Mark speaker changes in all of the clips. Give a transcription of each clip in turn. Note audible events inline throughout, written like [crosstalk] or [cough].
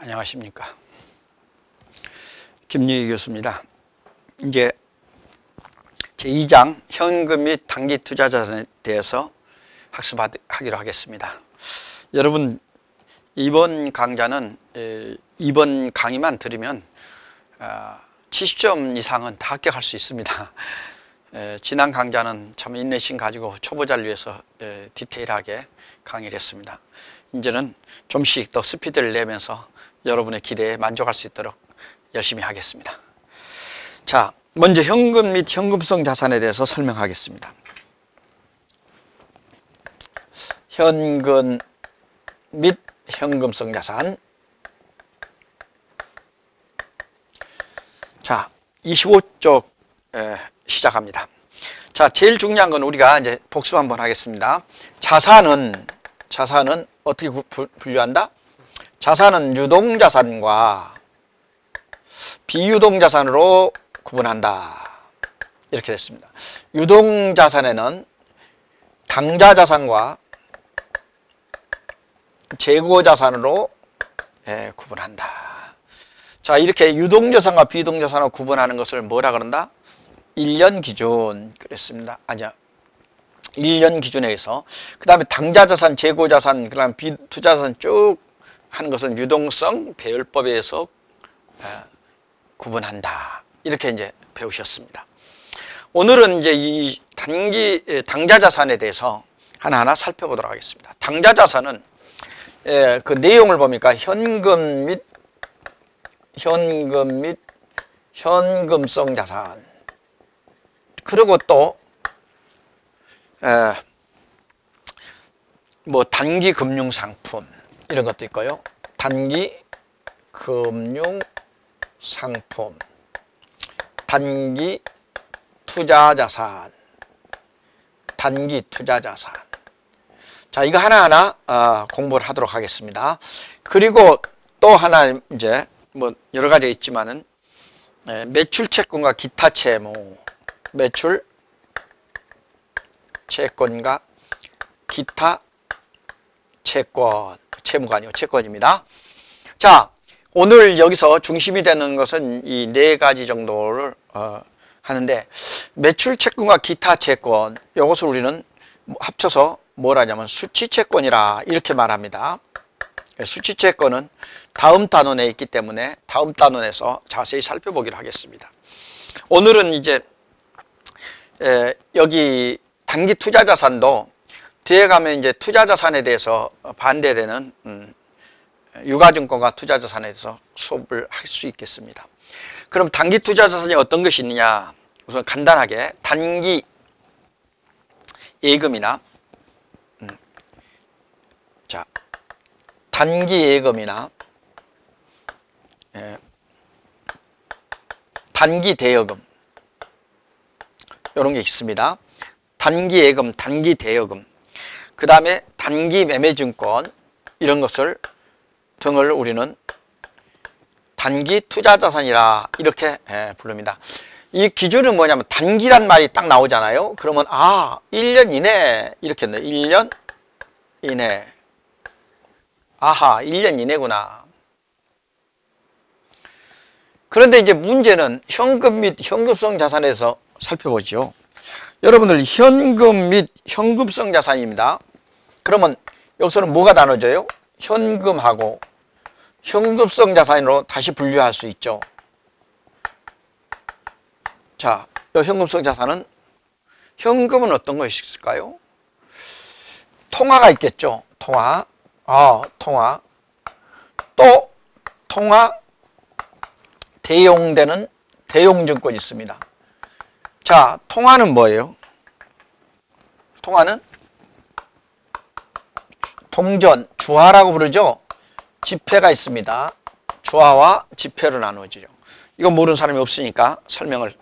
Speaker 1: 안녕하십니까. 김유희 교수입니다. 이제 제2장 현금 및 단기 투자 자산에 대해서 학습하기로 하겠습니다. 여러분, 이번 강좌는 이번 강의만 들으면 70점 아, 이상은 다 합격할 수 있습니다. 지난 강좌는 참 인내심 가지고 초보자를 위해서 디테일하게 강의를 했습니다. 이제는 좀씩 더 스피드를 내면서 여러분의 기대에 만족할 수 있도록 열심히 하겠습니다. 자, 먼저 현금 및 현금성 자산에 대해서 설명하겠습니다. 현금 및 현금성 자산. 자, 25쪽 시작합니다. 자, 제일 중요한 건 우리가 이제 복습 한번 하겠습니다. 자산은 자산은 어떻게 분류한다? 자산은 유동자산과 비유동자산으로 구분한다. 이렇게 됐습니다. 유동자산에는 당자자산과 재고자산으로 예, 구분한다. 자, 이렇게 유동자산과 비동자산을 구분하는 것을 뭐라 그런다? 1년 기준 그랬습니다. 아니야. 1년 기준에 의해서 그 다음에 당자자산, 재고자산, 그 다음 비투자자산 쭉 하는 것은 유동성 배열법에 의해서 아, 구분한다. 이렇게 이제 배우셨습니다. 오늘은 이제 이 단기 당자 자산에 대해서 하나하나 살펴보도록 하겠습니다. 당자 자산은 그 내용을 보니까 현금 및 현금 및 현금성 자산 그리고 또뭐 단기 금융 상품 이런 것도 있고요. 단기 금융 상품, 단기 투자 자산, 단기 투자 자산. 자, 이거 하나하나 어, 공부를 하도록 하겠습니다. 그리고 또 하나 이제 뭐 여러 가지 있지만은 예, 매출 채권과 기타 채무, 매출 채권과 기타 채권, 채무가 아니고 채권입니다. 자, 오늘 여기서 중심이 되는 것은 이 네 가지 정도를 어, 하는데 매출 채권과 기타 채권 이것을 우리는 합쳐서 뭘 하냐면 수치 채권이라 이렇게 말합니다. 수치 채권은 다음 단원에 있기 때문에 다음 단원에서 자세히 살펴보기로 하겠습니다. 오늘은 이제 에, 여기 단기 투자 자산도 뒤에 가면 이제 투자 자산에 대해서 반대되는 음, 유가증권과 투자자산에 대해서 수업을 할 수 있겠습니다. 그럼 단기 투자자산이 어떤 것이 있느냐? 우선 간단하게 단기 예금이나 음, 자 단기 예금이나 예, 단기 대여금 이런 게 있습니다. 단기 예금, 단기 대여금, 그 다음에 단기 매매증권 이런 것을 등을 우리는 단기 투자 자산이라 이렇게 예, 부릅니다. 이 기준은 뭐냐면 단기란 말이 딱 나오잖아요. 그러면 아, 1년 이내 이렇게 했네. 1년 이내. 아하, 1년 이내구나. 그런데 이제 문제는 현금 및 현금성 자산에서 살펴보죠. 여러분들 현금 및 현금성 자산입니다. 그러면 여기서는 뭐가 나눠져요? 현금하고 현금성 자산으로 다시 분류할 수 있죠. 자, 이 현금성 자산은 현금은 어떤 것이 있을까요? 통화가 있겠죠. 통화. 아, 통화. 또 통화 대용되는 대용증권이 있습니다. 자, 통화는 뭐예요? 통화는 동전, 주화라고 부르죠. 지폐가 있습니다. 주화와 지폐로 나누어지죠. 이건 모르는 사람이 없으니까 설명을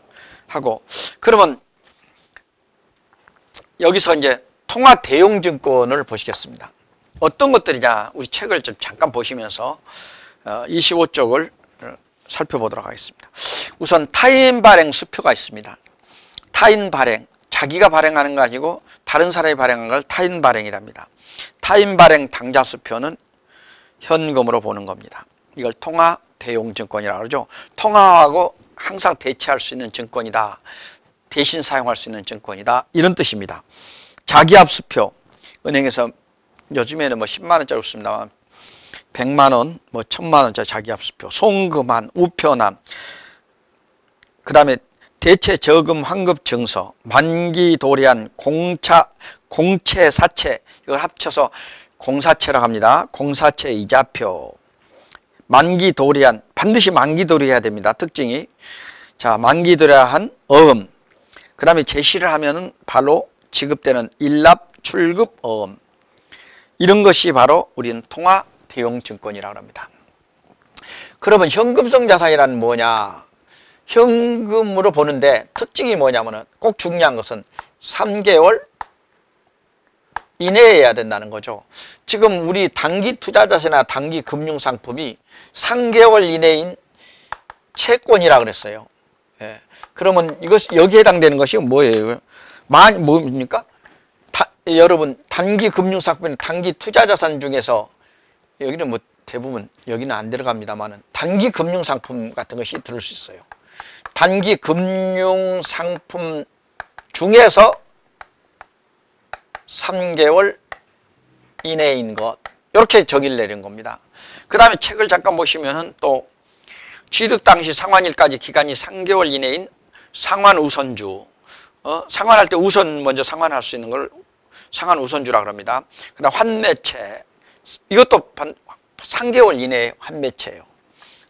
Speaker 1: 하고 그러면 여기서 이제 통화 대용 증권을 보시겠습니다. 어떤 것들이냐 우리 책을 좀 잠깐 보시면서 25쪽을 어, 살펴보도록 하겠습니다. 우선 타인 발행 수표가 있습니다. 타인 발행, 자기가 발행하는 거 아니고 다른 사람이 발행한 걸 타인 발행이랍니다. 타인 발행 당자 수표는 현금으로 보는 겁니다. 이걸 통화 대용 증권이라고 그러죠. 통화하고 항상 대체할 수 있는 증권이다. 대신 사용할 수 있는 증권이다. 이런 뜻입니다. 자기압 수표 은행에서 요즘에는 뭐 10만 원짜리 없습니다만 100만 원, 뭐 1000만 원짜리 자기압 수표, 송금한, 우편함, 그 다음에 대체 저금 환급 증서, 만기 도래한 공차, 공채 사채, 이걸 합쳐서 공사채라고 합니다. 공사채 이자표. 만기 도래한, 반드시 만기 도래해야 됩니다. 특징이. 자, 만기 도래한 어음. 그 다음에 제시를 하면은 바로 지급되는 일납, 출급, 어음. 이런 것이 바로 우리는 통화 대용 증권이라고 합니다. 그러면 현금성 자산이란 뭐냐? 현금으로 보는데 특징이 뭐냐면은 꼭 중요한 것은 3개월 이내에 해야 된다는 거죠. 지금 우리 단기 투자 자세나 단기 금융 상품이 3개월 이내인 채권이라 그랬어요. 예. 그러면 이것 여기에 해당되는 것이 뭐예요? 만 뭡니까? 다, 여러분 단기 금융 상품, 단기 투자 자산 중에서 여기는 뭐 대부분 여기는 안 들어갑니다만은 단기 금융 상품 같은 것이 들을 수 있어요. 단기 금융 상품 중에서 3개월 이내인 것 이렇게 정의를 내린 겁니다. 그 다음에 책을 잠깐 보시면 은 또 취득 당시 상환일까지 기간이 3개월 이내인 상환 우선주 어, 상환할 때 우선 먼저 상환할 수 있는 걸 상환 우선주라 그럽니다. 그 다음 환매채 이것도 3개월 이내에 환매채예요.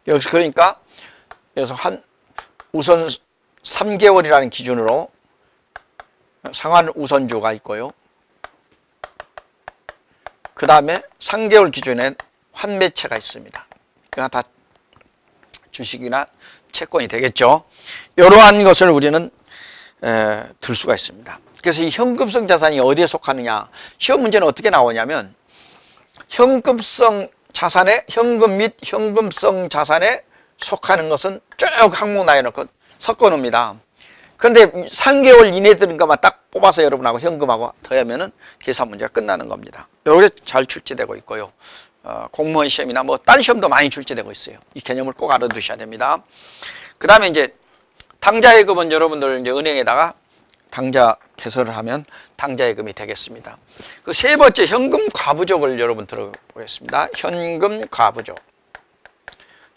Speaker 1: 여기서 그러니까 여기서 한 우선 3개월이라는 기준으로 상환 우선주가 있고요. 그 다음에 3개월 기준에 환매채가 있습니다. 그냥 다 주식이나 채권이 되겠죠. 이러한 것을 우리는 에, 들 수가 있습니다. 그래서 이 현금성 자산이 어디에 속하느냐? 시험 문제는 어떻게 나오냐면 현금성 자산에 현금 및 현금성 자산에 속하는 것은 쭉 항목 나눠놓고 섞어 놓습니다. 그런데 3개월 이내 드는 것만 딱 뽑아서 여러분하고 현금하고 더하면은 계산 문제가 끝나는 겁니다. 이렇게 잘 출제되고 있고요. 어, 공무원 시험이나 뭐 딴 시험도 많이 출제되고 있어요. 이 개념을 꼭 알아두셔야 됩니다. 그 다음에 이제 당자예금은 여러분들 이제 은행에다가 당자 개설을 하면 당자예금이 되겠습니다. 그 세 번째 현금 과부족을 여러분 들어보겠습니다. 현금 과부족.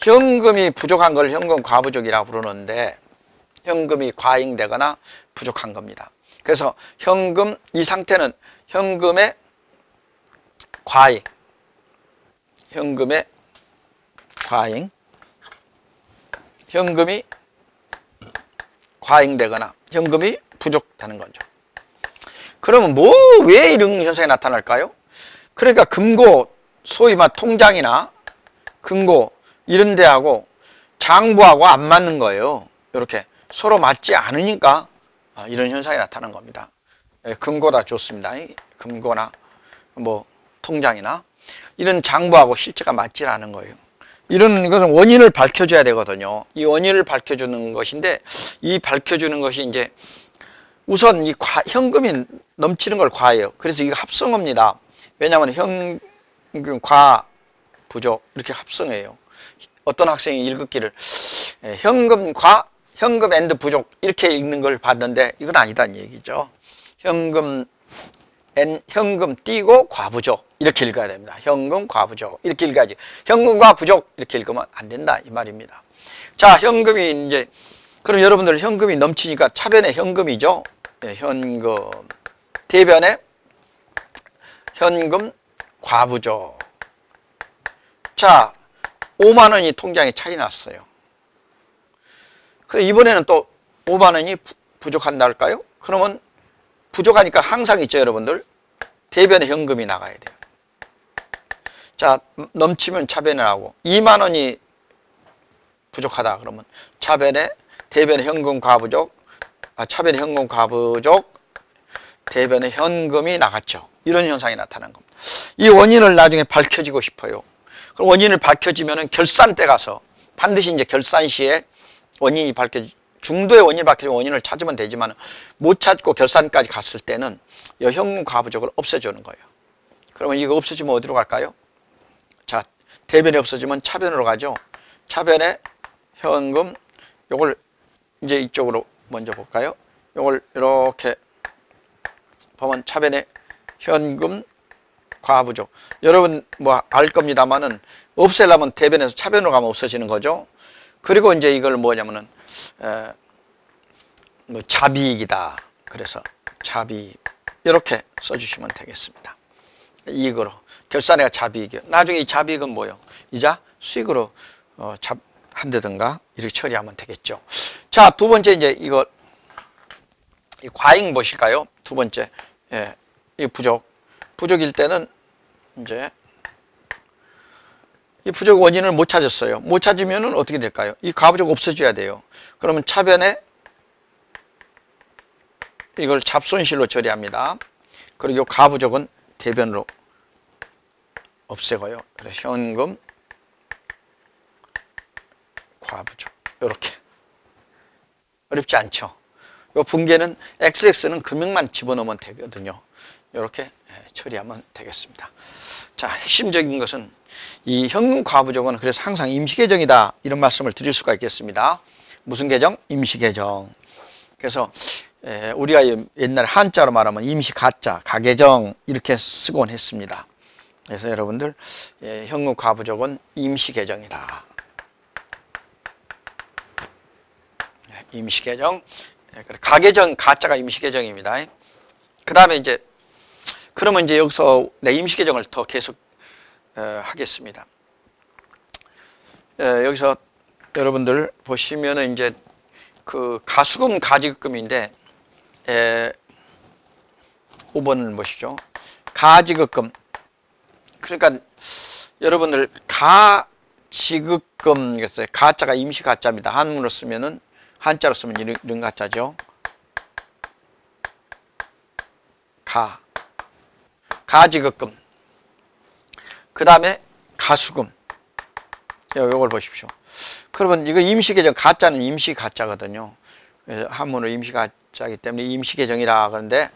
Speaker 1: 현금이 부족한 걸 현금 과부족이라고 부르는데 현금이 과잉되거나 부족한 겁니다. 그래서 현금 이 상태는 현금의 과잉, 현금의 과잉, 현금이 과잉되거나 현금이 부족하는 거죠. 그러면 뭐 왜 이런 현상이 나타날까요? 그러니까 금고 소위 말 통장이나 금고 이런 데하고 장부하고 안 맞는 거예요. 이렇게 서로 맞지 않으니까 아, 이런 현상이 나타난 겁니다. 예, 금고다 좋습니다. 금고나 뭐 통장이나 이런 장부하고 실제가 맞지 않은 거예요. 이런 것은 원인을 밝혀줘야 되거든요. 이 원인을 밝혀주는 것인데 이 밝혀주는 것이 이제 우선 이 과, 현금이 넘치는 걸 과예요. 그래서 이거 합성어입니다. 왜냐하면 현금 과 부족 이렇게 합성해요. 어떤 학생이 읽었기를 예, 현금 과 현금 앤드 부족 이렇게 읽는 걸 봤는데 이건 아니다는 얘기죠. 현금 엔, 현금 띄고 과부족 이렇게 읽어야 됩니다. 현금 과부족 이렇게 읽어야지. 현금과 부족 이렇게 읽으면 안 된다 이 말입니다. 자 현금이 이제 그럼 여러분들 현금이 넘치니까 차변에 현금이죠. 네, 현금 대변에 현금 과부족. 자 5만 원이 통장에 차이 났어요. 그 이번에는 또 5만 원이 부족한다 할까요? 그러면 부족하니까 항상 있죠, 여러분들. 대변에 현금이 나가야 돼요. 자, 넘치면 차변을 하고 2만 원이 부족하다 그러면 차변에 대변에 현금 과부족, 아, 차변에 현금 과부족, 대변에 현금이 나갔죠. 이런 현상이 나타난 겁니다. 이 원인을 나중에 밝혀지고 싶어요. 그럼 원인을 밝혀지면은 결산 때 가서 반드시 이제 결산 시에 원인이 밝혀지 중도의 원인을 밝혀지 원인을 찾으면 되지만 못 찾고 결산까지 갔을 때는 이 현금 과부족을 없애주는 거예요. 그러면 이거 없어지면 어디로 갈까요? 자, 대변이 없어지면 차변으로 가죠. 차변에 현금 요걸 이제 이쪽으로 먼저 볼까요? 요걸 이렇게 보면 차변에 현금 과부죠. 여러분 뭐 알 겁니다만은 없애려면 대변에서 차변으로 가면 없어지는 거죠. 그리고 이제 이걸 뭐냐면은 에, 뭐 자비익이다. 그래서 자비 이렇게 써주시면 되겠습니다. 이익으로 결산해가 자비익이요. 나중에 이 자비익은 뭐요? 이자 수익으로 어, 잡 한다든가 이렇게 처리하면 되겠죠. 자, 두 번째 이제 이거 이 과잉 보실까요? 두 번째. 예. 이 부족. 부족일 때는 이제 이 부족 원인을 못 찾았어요. 못 찾으면은 어떻게 될까요? 이 가부족 없어져야 돼요. 그러면 차변에 이걸 잡손실로 처리합니다. 그리고 가부족은 대변으로 없애고요. 그래서 현금 과부족 이렇게 어렵지 않죠. 이 분계는 XX는 금액만 집어넣으면 되거든요. 이렇게 예, 처리하면 되겠습니다. 자, 핵심적인 것은 이 현금 과부족은 그래서 항상 임시계정이다 이런 말씀을 드릴 수가 있겠습니다. 무슨 계정? 임시계정. 그래서 예, 우리가 옛날 한자로 말하면 임시 가짜, 가계정 이렇게 쓰곤 했습니다. 그래서 여러분들 예, 현금 과부족은 임시 계정이다. 예, 임시 계정. 가계정 가짜가 임시 계정입니다. 그 다음에 이제 그러면 이제 여기서 내 임시 계정을 더 계속 어, 하겠습니다. 여기서 여러분들 보시면은 이제 그 가수금 가지급금인데 에, 5번을 보시죠. 가지급금. 그러니까 여러분들 가지급금이겠어요. 가짜가 임시 가짜입니다. 한문으로 쓰면은 한자로 쓰면 이런 가짜죠. 가. 가지급금. 그 다음에 가수금. 요걸 보십시오. 그러면 이거 임시계정 가짜는 임시 가짜거든요. 한문으로 임시 가짜이기 때문에 임시 계정이라 그러는데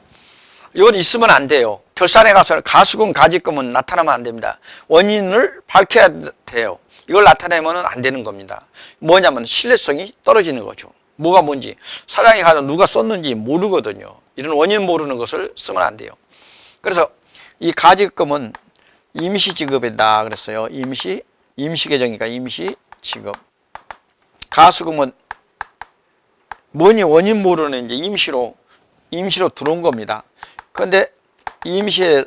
Speaker 1: 이건 있으면 안 돼요. 결산에 가서 가수금, 가지금은 나타나면 안 됩니다. 원인을 밝혀야 돼요. 이걸 나타내면 안 되는 겁니다. 뭐냐면 신뢰성이 떨어지는 거죠. 뭐가 뭔지 사장이 가서 누가 썼는지 모르거든요. 이런 원인 모르는 것을 쓰면 안 돼요. 그래서 이 가지금은 임시 지급이다 그랬어요. 임시 임시 계정이니까 임시 지급. 가수금은 뭐니 원인 모르는 이제 임시로 임시로 들어온 겁니다. 그런데 임시에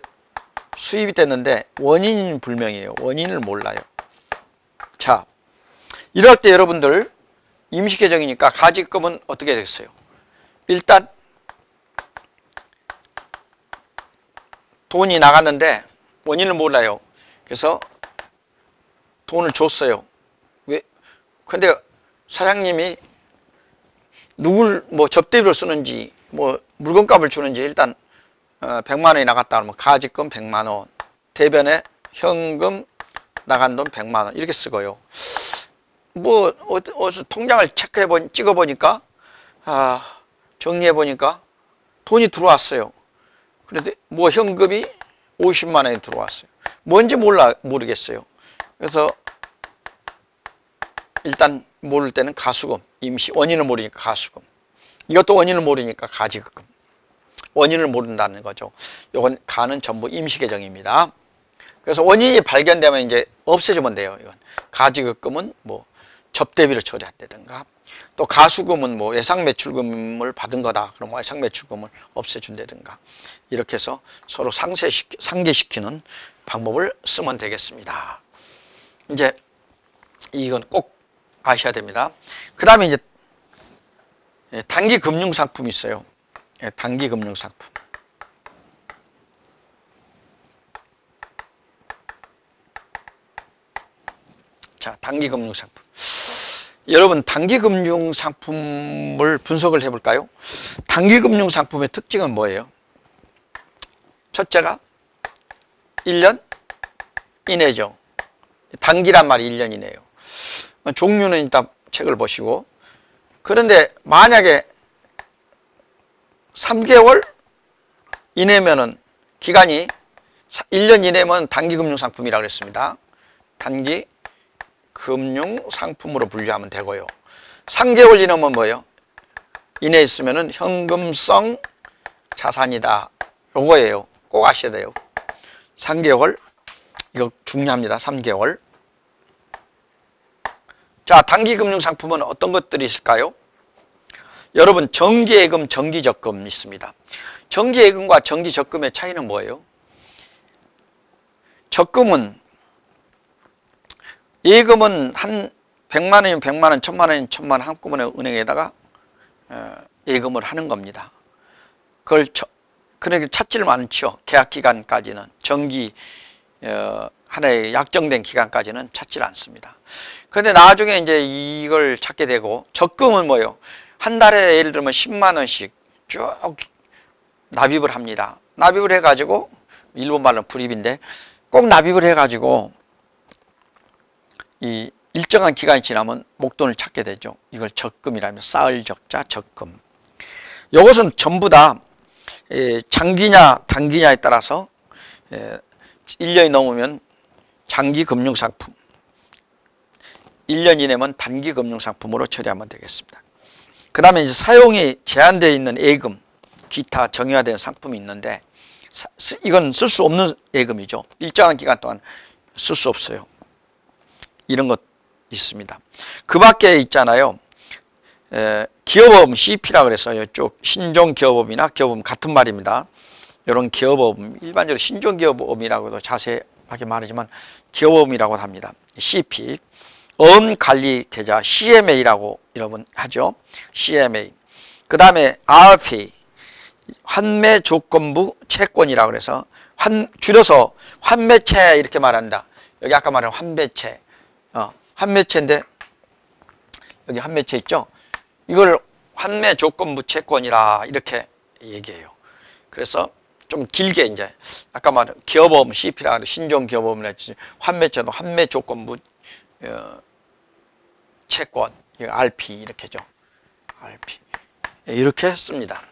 Speaker 1: 수입이 됐는데 원인은 불명이에요. 원인을 몰라요. 자, 이럴 때 여러분들 임시 계정이니까 가지금은 어떻게 되겠어요? 일단 돈이 나갔는데 원인을 몰라요. 그래서 돈을 줬어요. 왜? 근데 사장님이 누굴 뭐 접대비로 쓰는지 뭐 물건값을 주는지 일단 어, 100만 원이 나갔다 그러면 가지금 100만 원, 대변에 현금 나간 돈 100만 원 이렇게 쓰고요. 뭐 어디서 통장을 체크해 보 찍어 보니까 아, 정리해 보니까 돈이 들어왔어요. 그런데 뭐 현금이 50만 원이 들어왔어요. 뭔지 몰라 모르겠어요. 그래서 일단 모를 때는 가수금, 임시 원인을 모르니까 가수금. 이것도 원인을 모르니까 가지금. 원인을 모른다는 거죠. 이건 가는 전부 임시 계정입니다. 그래서 원인이 발견되면 이제 없애주면 돼요. 이건 가지급금은 뭐 접대비를 처리한다든가 또 가수금은 뭐 예상 매출금을 받은 거다. 그럼 예상 매출금을 없애준다든가 이렇게 해서 서로 상세시키, 상계시키는 방법을 쓰면 되겠습니다. 이제 이건 꼭 아셔야 됩니다. 그 다음에 이제 단기 금융 상품이 있어요. 단기 금융 상품. 자, 단기 금융 상품. 여러분, 단기 금융 상품을 분석을 해 볼까요? 단기 금융 상품의 특징은 뭐예요? 첫째가 1년 이내죠. 단기란 말이 1년 이내예요. 종류는 이따 책을 보시고 그런데 만약에 3개월 이내면은 기간이 1년 이내면 단기금융 상품이라고 그랬습니다. 단기 금융 상품으로 분류하면 되고요. 3개월 이내면 뭐예요? 이내에 있으면은 현금성 자산이다. 요거예요. 꼭 아셔야 돼요. 3개월. 이거 중요합니다. 3개월. 자, 단기 금융 상품은 어떤 것들이 있을까요? 여러분, 정기예금, 정기적금 있습니다. 정기예금과 정기적금의 차이는 뭐예요? 적금은 예금은 한 100만 원이면 100만 원, 1000만 원이면 1000만 원 한꺼번에 은행에다가 어, 예금을 하는 겁니다. 그걸 그러니까 찾지를 않죠. 계약 기간까지는 정기 어, 하나의 약정된 기간까지는 찾지를 않습니다. 그런데 나중에 이제 이걸 찾게 되고 적금은 뭐예요? 한 달에 예를 들면 10만 원씩 쭉 납입을 합니다. 납입을 해가지고 일본 말로 불입인데 꼭 납입을 해가지고 이 일정한 기간이 지나면 목돈을 찾게 되죠. 이걸 적금이라며 쌓을 적자 적금. 이것은 전부 다 장기냐 단기냐에 따라서 1년이 넘으면 장기 금융상품 1년 이내면 단기 금융상품으로 처리하면 되겠습니다. 그 다음에 이제 사용이 제한되어 있는 예금 기타 정의화된 상품이 있는데 이건 쓸 수 없는 예금이죠. 일정한 기간 동안 쓸 수 없어요. 이런 것 있습니다. 그 밖에 있잖아요. 에, 기업보험 CP라 그래서 이쪽 신종 기업보험이나 기업보험 같은 말입니다. 이런 기업보험 일반적으로 신종 기업보험이라고도 자세하게 말하지만 기업보험이라고 합니다. CP 엄관리 계좌 CMA라고 여러분 하죠. CMA 그 다음에 RP 환매 조건부 채권이라고 그래서 환 줄여서 환매채 이렇게 말한다. 여기 아까 말한 환매채 어, 환매채인데 여기 환매채 있죠? 이걸 환매 조건부 채권이라 이렇게 얘기해요. 그래서 좀 길게 이제 아까 말한 기업보험 CP라 신종 기업보험이라 했지 환매채도 환매 조건부 어, 채권 RP 이렇게죠. RP 이렇게 했습니다.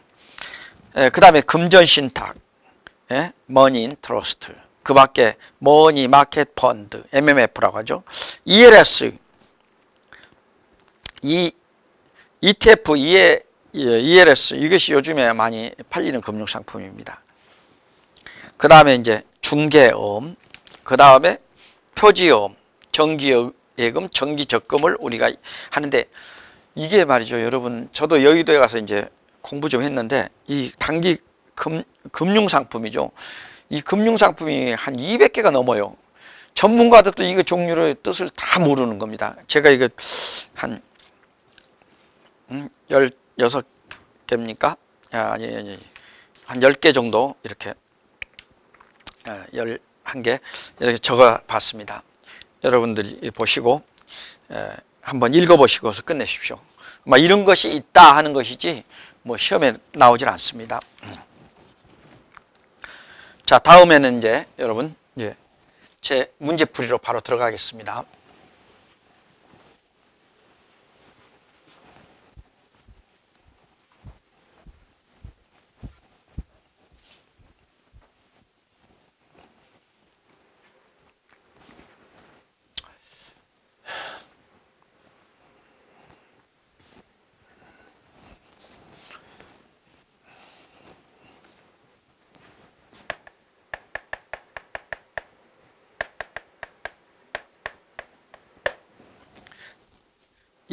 Speaker 1: 예, 그 다음에 금전신탁, 예, 머니 인 트러스트, 그 밖에 머니 마켓 펀드, MMF라고 하죠. ELS, 이 ETF, ELS 이것이 요즘에 많이 팔리는 금융 상품입니다. 그 다음에 이제 중개업, 그 다음에 표지업, 정기예금, 정기적금을 우리가 하는데 이게 말이죠, 여러분. 저도 여의도에 가서 이제 공부 좀 했는데 이 단기 금, 금융 상품이죠. 이 금융 상품이 한 200개가 넘어요. 전문가들도 이거 종류의 뜻을 다 모르는 겁니다. 제가 이거 한 음, 16개입니까? 아, 아니, 아니, 한 10개 정도 이렇게 아, 11개 이렇게 적어 봤습니다. 여러분들이 보시고 에, 한번 읽어보시고 서 끝내십시오. 막 이런 것이 있다 하는 것이지 뭐 시험에 나오질 않습니다. 자, 다음에는 이제 여러분 이제 제 문제풀이로 바로 들어가겠습니다.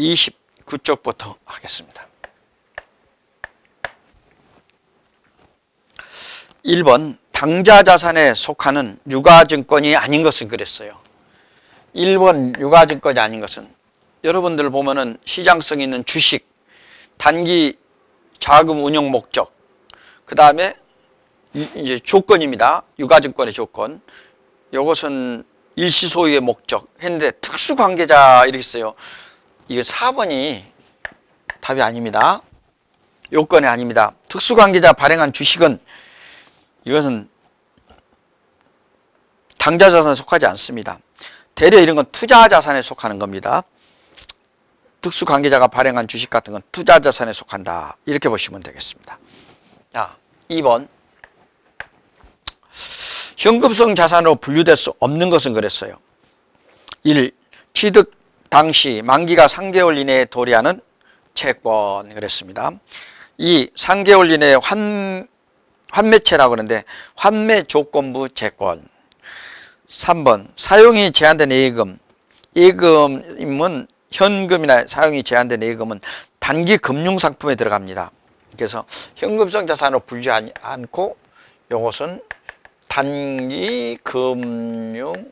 Speaker 1: 29쪽부터 하겠습니다. 1번 당자 자산에 속하는 유가증권이 아닌 것은 그랬어요. 1번 유가증권이 아닌 것은 여러분들 보면은 시장성 있는 주식, 단기 자금 운영 목적, 그 다음에 이제 조건입니다. 유가증권의 조건. 이것은 일시소유의 목적 했는데 특수관계자 이렇게 써요. 이게 4번이 답이 아닙니다. 요건이 아닙니다. 특수관계자 발행한 주식은 이것은 당자자산에 속하지 않습니다. 대려 이런 건 투자자산에 속하는 겁니다. 특수관계자가 발행한 주식 같은 건 투자자산에 속한다. 이렇게 보시면 되겠습니다. 자, 2번 현금성 자산으로 분류될 수 없는 것은 그랬어요. 1. 취득 당시 만기가 3개월 이내에 도래하는 채권 그랬습니다. 2. 3개월 이내에 환, 환매채라고 그러는데 환매 조건부 채권 3번 사용이 제한된 예금 예금은 현금이나 사용이 제한된 예금은 단기 금융상품에 들어갑니다. 그래서 현금성 자산으로 분류하지 않고 이것은 단기 금융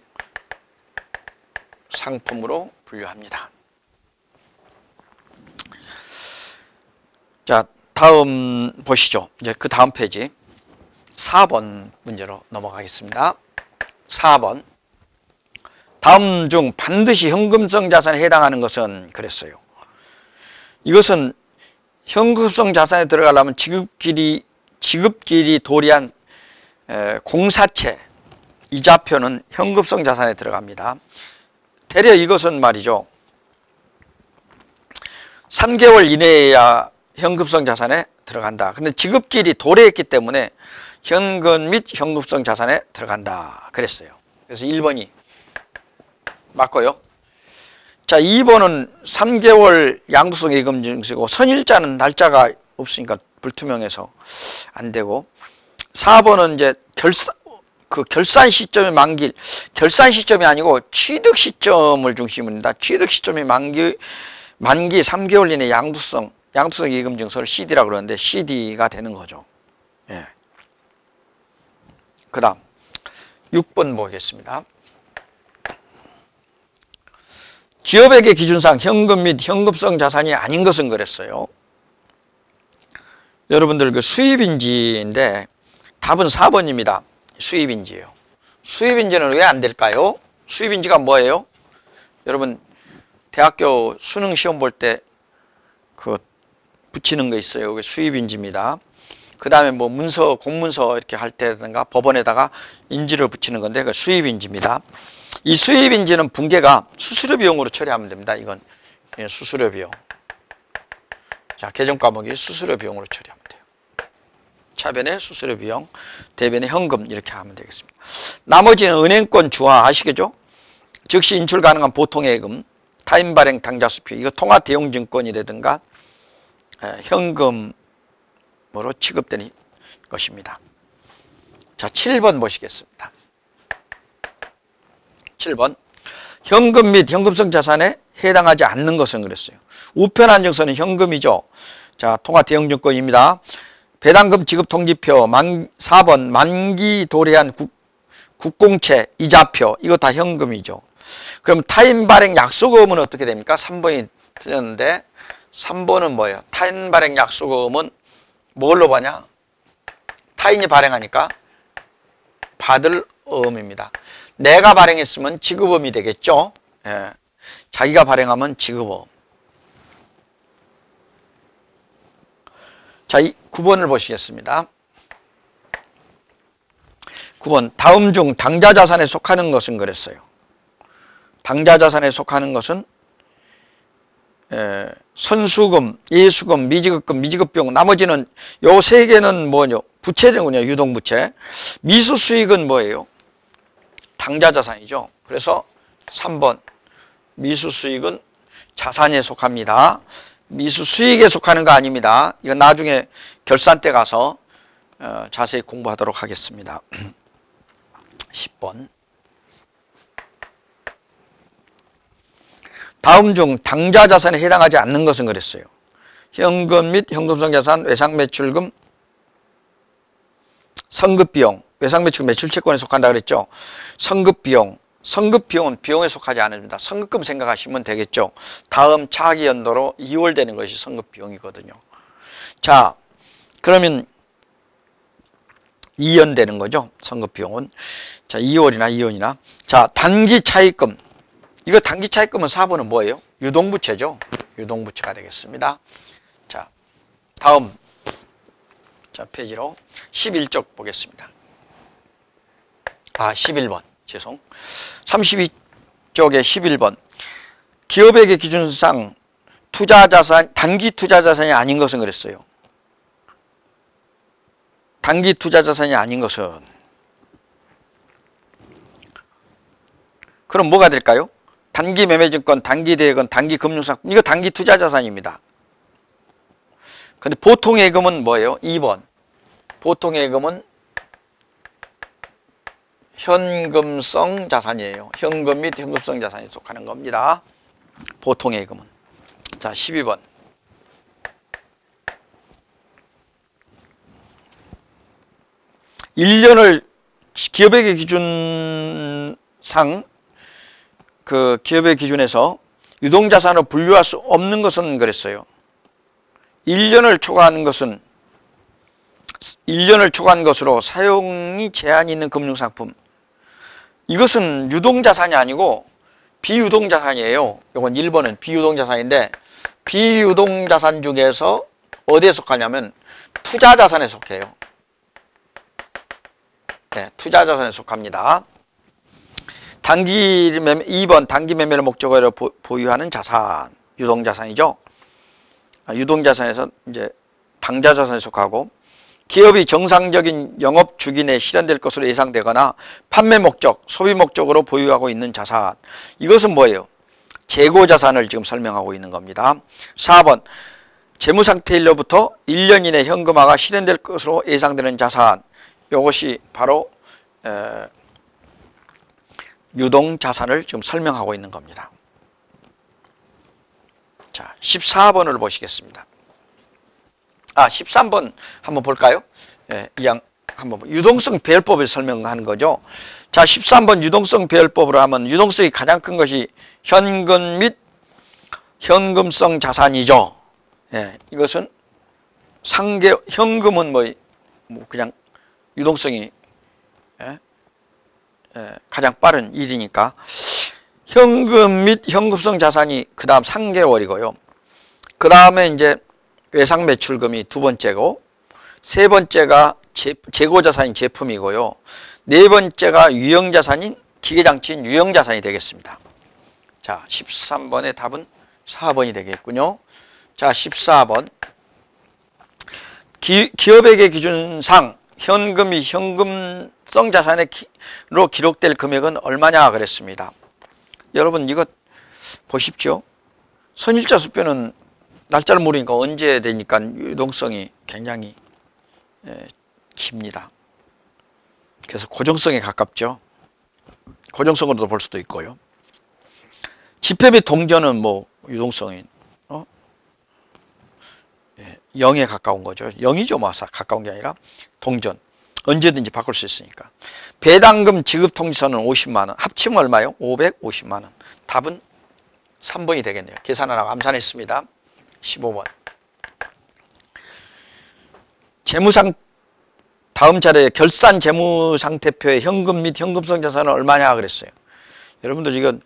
Speaker 1: 상품으로 분류합니다. 자, 다음 보시죠. 이제 그 다음 페이지 4번 문제로 넘어가겠습니다. 4번 다음 중 반드시 현금성 자산에 해당하는 것은 그랬어요. 이것은 현금성 자산에 들어가려면 지급길이 지급길이 도리한 공사채 이자표는 현금성 자산에 들어갑니다. 대려 이것은 말이죠. 3개월 이내에야 현금성 자산에 들어간다. 근데 지급길이 도래했기 때문에 현금 및 현금성 자산에 들어간다. 그랬어요. 그래서 1번이 맞고요. 자, 2번은 3개월 양도성 예금 증서고 선일자는 날짜가 없으니까 불투명해서 안 되고 4번은 이제 결산 그 결산 시점의 만기 결산 시점이 아니고 취득 시점을 중심으로 합니다. 취득 시점이 만기 만기 3개월 이내 양도성 양도성 예금 증서를 CD라고 그러는데 CD가 되는 거죠. 예. 그 다음 6번 보겠습니다. 기업에게 기준상 현금 및 현금성 자산이 아닌 것은 그랬어요. 여러분들 그 수입인지인데 답은 4번입니다. 수입인지예요. 수입인지는 왜 안 될까요? 수입인지가 뭐예요? 여러분 대학교 수능 시험 볼 때 그 붙이는 거 있어요. 그게 수입인지입니다. 그 다음에 뭐 문서, 공문서 이렇게 할 때든가 법원에다가 인지를 붙이는 건데 그 수입인지입니다. 이 수입인지는 붕괴가 수수료 비용으로 처리하면 됩니다. 이건 예, 수수료 비용. 자, 개정 과목이 수수료 비용으로 처리하면 돼요. 차변에 수수료 비용, 대변에 현금 이렇게 하면 되겠습니다. 나머지는 은행권 주화 아시겠죠? 즉시 인출 가능한 보통예금, 타임 발행 당좌 수표, 이거 통화 대용 증권이라든가 현금으로 취급되는 것입니다. 자, 7번 보시겠습니다. 7번 현금 및 현금성 자산에 해당하지 않는 것은 그랬어요. 우편 안정서는 현금이죠. 자, 통화 대형 증권입니다. 배당금 지급 통지표 만 4번 만기 도래한 국, 국공채 이자표 이거 다 현금이죠. 그럼 타인 발행 약속금은 어떻게 됩니까? 3번이 틀렸는데 3번은 뭐예요? 타인 발행 약속금은 뭘로 봐냐? 타인이 발행하니까 받을 어음입니다. 내가 발행했으면 지급음이 되겠죠. 예. 자기가 발행하면 지급음. 자, 9번을 보시겠습니다. 9번 다음 중 당자 자산에 속하는 것은 그랬어요. 당자 자산에 속하는 것은 에, 선수금, 예수금, 미지급금, 미지급비용 나머지는 요 세 개는 뭐죠? 부채군요. 유동부채. 미수수익은 뭐예요? 당자 자산이죠. 그래서 3번 미수수익은 자산에 속합니다. 미수 수익에 속하는 거 아닙니다. 이건 나중에 결산 때 가서 어, 자세히 공부하도록 하겠습니다. [clears throat] 10번 다음 중 당자 자산에 해당하지 않는 것은 그랬어요. 현금 및 현금성 자산, 외상 매출금, 성급 비용, 외상 매출 매출 채권에 속한다 그랬죠. 성급 비용, 성급 비용은 비용에 속하지 않습니다. 성급금 생각하시면 되겠죠. 다음 차기 연도로 2월 되는 것이 성급 비용이거든요. 자, 그러면 2연 되는 거죠. 성급 비용은. 자, 2월이나 2연이나. 자, 단기 차입금. 이거 단기 차입금은 4번은 뭐예요? 유동부채죠. 유동부채가 되겠습니다. 자, 다음 자, 페이지로 11쪽 보겠습니다. 아, 11번. 죄송. 32쪽에 11번. 기업에게 기준상 투자 자산, 단기 투자 자산이 아닌 것은 그랬어요. 단기 투자 자산이 아닌 것은 그럼 뭐가 될까요? 단기 매매증권, 단기 대여금, 단기 금융상품 이거 단기 투자 자산입니다. 근데 보통 예금은 뭐예요? 2번. 보통 예금은 현금성 자산이에요. 현금 및 현금성 자산에 속하는 겁니다. 보통 예금은. 자, 12번. 일년을 기업의 기준상 그 기업의 기준에서 유동자산으로 분류할 수 없는 것은 그랬어요. 1년을 초과하는 것은 1년을 초과한 것으로 사용이 제한이 있는 금융상품. 이것은 유동자산이 아니고 비유동자산이에요. 이건 1번은 비유동자산인데 비유동자산 중에서 어디에 속하냐면 투자자산에 속해요. 네, 투자자산에 속합니다. 단기 매매, 2번 단기 매매를 목적으로 보, 보유하는 자산, 유동자산이죠. 아, 유동자산에서 이제 당자자산에 속하고 기업이 정상적인 영업 주기 내에 실현될 것으로 예상되거나 판매 목적, 소비 목적으로 보유하고 있는 자산. 이것은 뭐예요? 재고 자산을 지금 설명하고 있는 겁니다. 4번 재무 상태일로부터 1년 이내 현금화가 실현될 것으로 예상되는 자산. 이것이 바로 에, 유동 자산을 지금 설명하고 있는 겁니다. 자, 14번을 보시겠습니다. 아, 13번 한번 볼까요? 예, 이양 한번 유동성 배열법을 설명하는 거죠. 자, 13번 유동성 배열법으로 하면 유동성이 가장 큰 것이 현금 및 현금성 자산이죠. 예, 이것은 상계 현금은 뭐, 뭐 그냥 유동성이 예, 예, 가장 빠른 일이니까 현금 및 현금성 자산이 그 다음 3개월이고요. 그 다음에 이제 외상 매출금이 두 번째고 세 번째가 재, 재고 자산인 제품이고요. 네 번째가 유형 자산인 기계 장치인 유형 자산이 되겠습니다. 자, 13번의 답은 4번이 되겠군요. 자, 14번. 기, 기업에게 기준상 현금이 현금성 자산으로 기록될 금액은 얼마냐 그랬습니다. 여러분 이거 보십시오. 선일자 수표는 날짜를 모르니까 언제 되니까 유동성이 굉장히 예, 깁니다. 그래서 고정성에 가깝죠. 고정성으로도 볼 수도 있고요. 지폐 및 동전은 뭐 유동성이 어? 예, 0에 가까운 거죠. 0이죠. 뭐 가까운 게 아니라 동전. 언제든지 바꿀 수 있으니까. 배당금 지급 통지서는 50만 원. 합치면 얼마요? 550만 원. 답은 3번이 되겠네요. 계산하라고 암산했습니다. 15번. 재무상 다음 차례 결산 재무 상태표에 현금 및 현금성 자산은 얼마냐 그랬어요. 여러분들 이건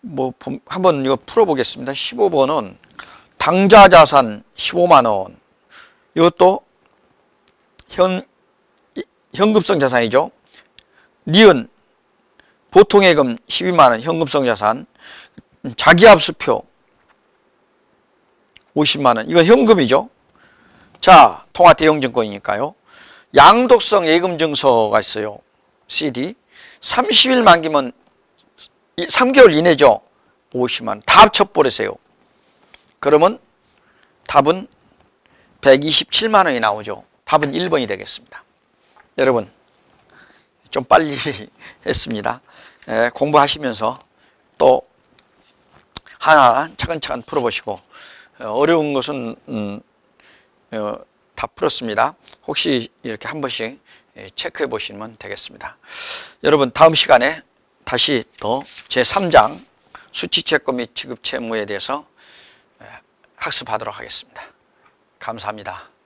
Speaker 1: 뭐 한번 이거 풀어 보겠습니다. 15번은 당좌 자산 15만 원. 이것도 현 현금성 자산이죠. 니은 보통예금 12만 원 현금성 자산. 자기압수표 50만 원. 이건 현금이죠. 자, 통화 대형 증권이니까요. 양도성 예금 증서가 있어요. CD. 30일 만기면 3개월 이내죠. 50만 원. 다 합쳐버리세요. 그러면 답은 127만 원이 나오죠. 답은 1번이 되겠습니다. 여러분 좀 빨리 [laughs] 했습니다. 에, 공부하시면서 또 하나 차근차근 풀어보시고 어려운 것은 음, 어, 다 풀었습니다. 혹시 이렇게 한 번씩 체크해 보시면 되겠습니다. 여러분 다음 시간에 다시 또 제3장 수치채권 및 지급채무에 대해서 학습하도록 하겠습니다. 감사합니다.